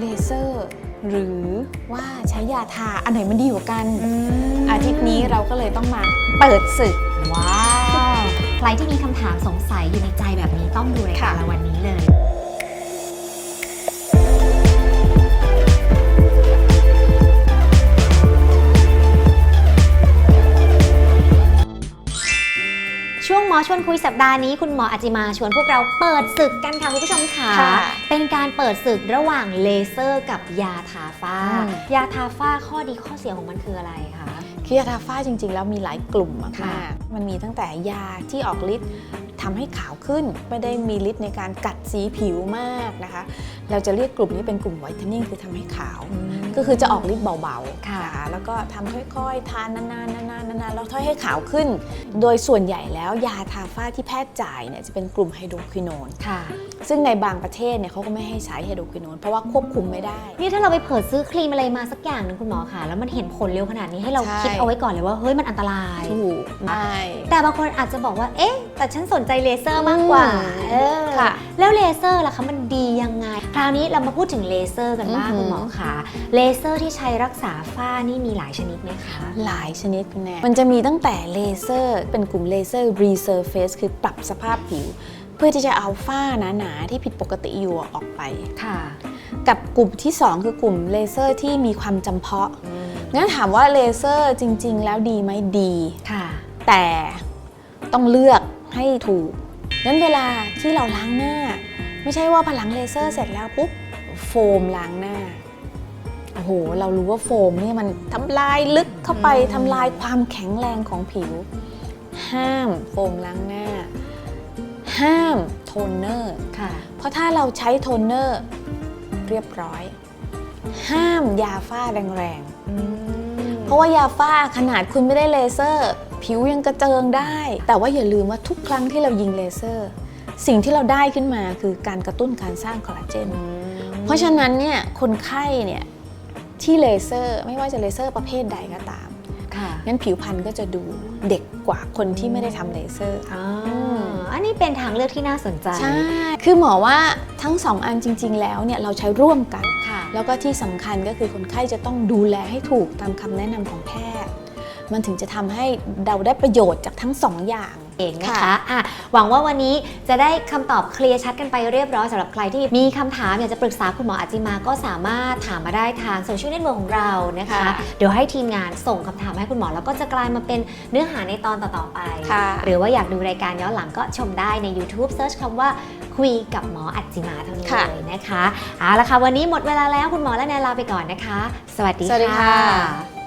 เลเซอร์ หรือว่าใช้ยาทาอันไหนมันดีกว่ากัน อาทิตย์นี้เราก็เลยต้องมาเปิดศึก ว้าว ใครที่มีคำถามสงสัยอยู่ในใจแบบนี้ต้องดูรายการค่ะเราวันนี้เลย หมอชวนคุยสัปดาห์นี้คุณหมออาจิมาชวนพวกเราเปิดศึกกันค่ะคุณผู้ชมค่ะค่ะ เป็นการเปิดศึกระหว่างเลเซอร์กับยาทาฝ้าอืมยาทาฝ้าข้อดีข้อเสียของมันคืออะไรคะคือยาทาฝ้าจริงๆ แล้วมีหลายกลุ่มมค่ะากๆมันมีตั้งแต่ยาที่ออกฤทธิ์ ทำให้ขาวขึ้น ไม่ได้มีฤทธิ์ในการกัดสีผิวมากนะคะ เราจะเรียกกลุ่มนี้เป็นกลุ่มไวท์เทนนิ่งคือทำให้ขาว ก็คือจะออกฤทธิ์เบาๆค่ะนแล้วก็ทำค่อยๆ ทานนานๆนานๆนานๆแล้วค่อยให้ขาวขึ้น โดยส่วนใหญ่แล้วยาทาฝ้าที่แพทย์จ่ายเนี่ยจะเป็นกลุ่มไฮโดรควิโนนค่ะซึ่งในบางประเทศเนี่ยเขาก็ไม่ให้ใช้ไฮโดรควิโนนเพราะว่าควบคุมไม่ได้ นี่ถ้าเราไปเปิดซื้อครีมอะไรมาสักอย่างหนึ่งคุณหมอค่ะ แล้วมันเห็นผลเร็วขนาดนี้ให้เราใช่คิดเอาไว้ก่อนเลยว่าเฮ้ยมันอันตรายถูกไม่แต่บางคนอาจจะบอกว่าเอ๊ะแต่ฉันสนใจเลเซอร์มากกว่าอืมเออค่ะ แล้วเลเซอร์ล่ะคะมันดียังไง คราวนี้เรามาพูดถึงเลเซอร์กันบ้างอือหือคุณหมอค่ะเลเซอร์ที่ใช้รักษาฝ้านี่มีหลายชนิดไหมคะ หลายชนิดคุณแน่มันจะมีตั้งแต่เลเซอร์เป็นกลุ่มเลเซอร์ resurface คือปรับสภาพผิว เพื่อที่จะเอาฝ้าหนาๆที่ผิดปกติอยู่ออกไปค่ะ กับกลุ่มที่ 2 คือกลุ่มเลเซอร์ที่มีความจำเพาะงั้นถามว่าเลเซอร์จริง ๆ แล้วดีไหมดีค่ะ แต่ต้องเลือก ให้ถูกงั้นเวลาที่เราล้างหน้า ไม่ใช่ว่าพอหลังเลเซอร์เสร็จแล้วปุ๊บโฟมล้างหน้าโอ้โหเรารู้ว่าโฟมเนี่ยมันทำลายลึกเข้าไปอืมทำลายความแข็งแรงของผิว ห้ามโฟมล้างหน้า ห้ามโทนเนอร์ค่ะเพราะถ้าเราใช้โทนเนอร์เรียบร้อย ห้ามยาฝ้าแรงๆเพราะว่ายาฝ้าขนาดคุณไม่ได้เลเซอร์ ผิวยังกระเจิงได้ แต่ว่าอย่าลืมว่าทุกครั้งที่เรายิงเลเซอร์ สิ่งที่เราได้ขึ้นมาคือการกระตุ้นการสร้างคอลลาเจน เพราะฉะนั้นเนี่ยคนไข้เนี่ยที่เลเซอร์ไม่ว่าจะเลเซอร์ประเภทใดก็ตามค่ะงั้นผิวพรรณก็จะดูเด็กกว่าคนที่ไม่ได้ทำเลเซอร์อ๋ออันนี้เป็นทางเลือกที่น่าสนใจ ใช่ คือหมอว่าทั้งสองอันจริง ๆ แล้วเนี่ยเราใช้ร่วมกันค่ะแล้วก็ที่สำคัญก็คือคนไข้จะต้องดูแลให้ถูกตามคำแนะนำของแพทย์ มันถึงจะทำให้เราได้ประโยชน์จากทั้งสองอย่างเองนะคะค่ะอะหวังว่าวันนี้จะได้คำตอบเคลียร์ชัดกันไปเรียบร้อยสำหรับใครที่มีคำถามอยากจะปรึกษาคุณหมออาจิมาก็สามารถถามมาได้ทางโซเชียลเน็ตเวิร์กของเรานะคะค่ะเดี๋ยวให้ทีมงานส่งคำถามให้คุณหมอ แล้วก็จะกลายมาเป็นเนื้อหาในตอนต่อๆไปค่ะหรือว่าอยากดูรายการย้อนหลังก็ชมได้ใน YouTube เซิร์ชคำว่าคุยกับหมออัจจิมาเท่านี้ค่ะเลยนะคะเอาละค่ะวันนี้หมดเวลาแล้วคุณหมอและแนนลาไปก่อนนะคะ สวัสดีสวัสดีค่ะค่ะ